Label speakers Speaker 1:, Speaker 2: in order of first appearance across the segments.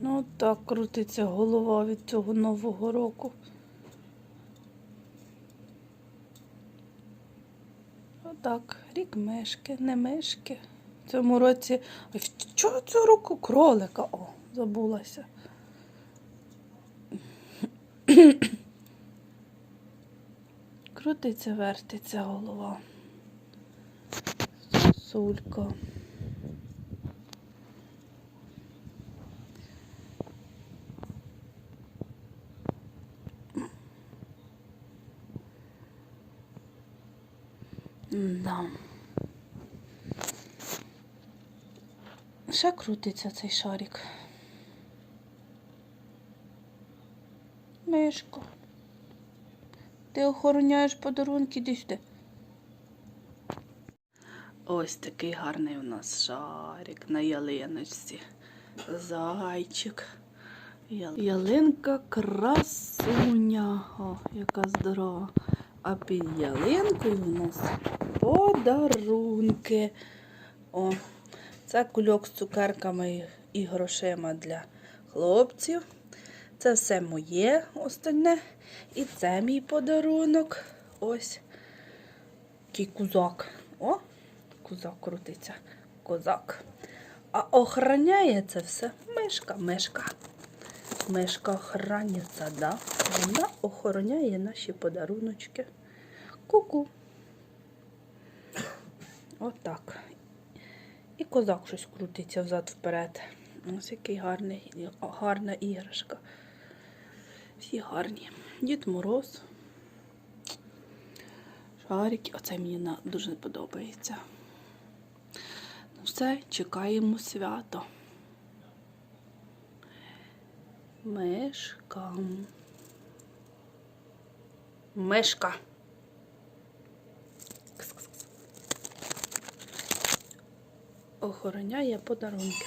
Speaker 1: Ну так крутиться голова від цього нового року. Отак, рік мешки, не мешки. В цьому році. Ой, чого цього року кролика? О, забулася. Крутиться, вертиться голова. Сулька. Да. Ще крутиться цей шарик. Мишко. Ти охороняєш подарунки, іди сюди. Ось такий гарний у нас шарик на ялиночці. Зайчик. Ялинка красуня. О, яка здорова. А під ялинкою у нас подарунки. О, це кульок з цукерками і грошима для хлопців. Це все моє остальне. І це мій подарунок. Ось такий кузак. О, кузак крутиться. Козак. А охороняє це все мишка, мишка. Мишка охранниця, да? Вона охороняє наші подаруночки. Ку-ку. Отак. І козак щось крутиться взад-вперед. Ось який гарний, гарна іграшка. Всі гарні. Дід Мороз. Шарики. Оце мені дуже подобається. Ну все, чекаємо свято. Мишка. Мишка. Охороняє подарунки.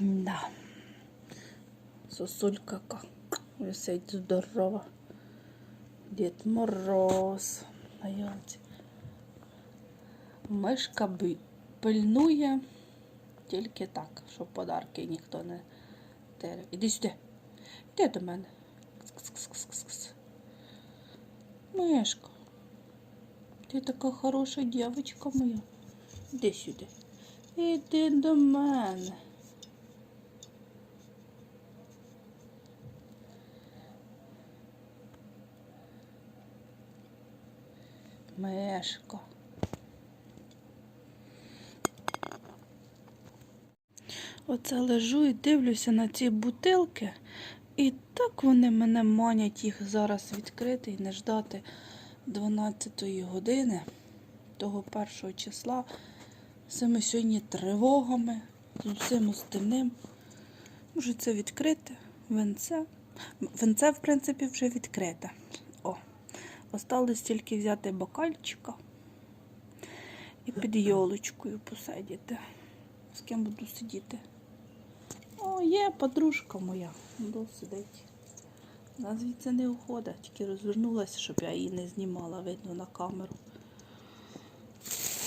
Speaker 1: Да. Сосулька ка. Висить здорова. Дід Мороз. На ялці. Мишка пильнує тільки так, щоб подарки ніхто не тере. Іди сюди. Іди до мене. Кс-кс-кс-кс-кс. Мишка. Ти така хороша дівчинка моя. Іди сюди. Іди до мене. Мешко. Оце лежу і дивлюся на ці бутилки, і так вони мене манять їх зараз відкрити і не ждати 12 години, того першого числа, з цими сьогодні тривогами, з усім остальним. Може це відкрити, венце. Венце, в принципі, вже відкрите. О, осталось тільки взяти бокальчика і під йолочкою посидіти. З ким буду сидіти? О, є подружка моя. Буду сидить. Вона звідси не уходить, тільки розвернулася, щоб я її не знімала, видно на камеру.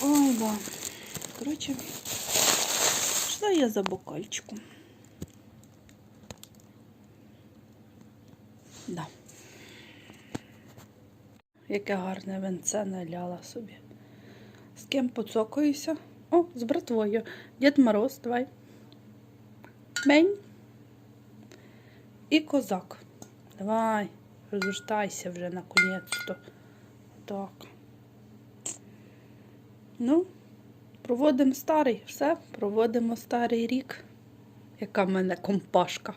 Speaker 1: Ой, да. Коротше, пішла я за бокальчиком. Да. Яке гарне венце наляла собі. З ким поцокаюся? О, з братвою. Дід Мороз, давай. Бень. І козак. Давай, розвертайся вже наконець-то. Так. Ну, проводимо старий. Все, проводимо старий рік. Яка в мене компашка.